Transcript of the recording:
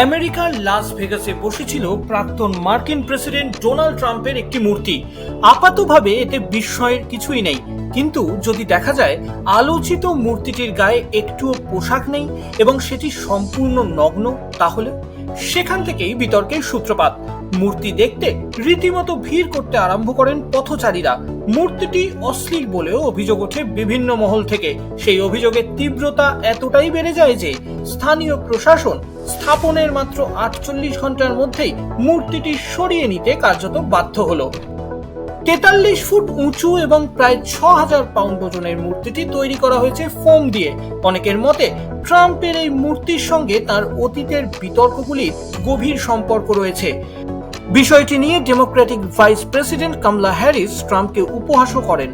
আমেরিকার লাস ভেগাসে বসেছিল প্রাক্তন মার্কিন প্রেসিডেন্ট ডোনাল্ড ট্রাম্পের একটি মূর্তি। আপাতভাবে এতে বিস্ময়ের কিছুই নেই। কিন্তু যদি দেখা যায়, আলোচিত মূর্তিটির গায়ে একটুও পোশাক নেই এবং সেটি সম্পূর্ণ নগ্ন, তাহলে সেখান থেকেই বিতর্কের সূত্রপাত। মূর্তি দেখতে রীতিমতো ভিড় করতে আরম্ভ করেন পথচারীরা। মূর্তিটি অশ্লীল বলেও অভিযোগ ওঠে বিভিন্ন মহল থেকে। সেই অভিযোগের তীব্রতা এতটাই বেড়ে যায় যে স্থানীয় প্রশাসন স্থাপনের মাত্র আটচল্লিশ ঘণ্টার মধ্যেই মূর্তিটি সরিয়ে নিতে কার্যত বাধ্য হলো। তেতাল্লিশ ফুট উঁচু এবং প্রায় ছ হাজার পাউন্ড ওজনের মূর্তিটি তৈরি করা হয়েছে ফোম দিয়ে। অনেকের মতে, ট্রাম্পের এই মূর্তির সঙ্গে তার অতীতের বিতর্কগুলির গভীর সম্পর্ক রয়েছে। বিষয়টি নিয়ে democratic vice president Kamala Harris ট্রাম্পকে উপহাসও করেন।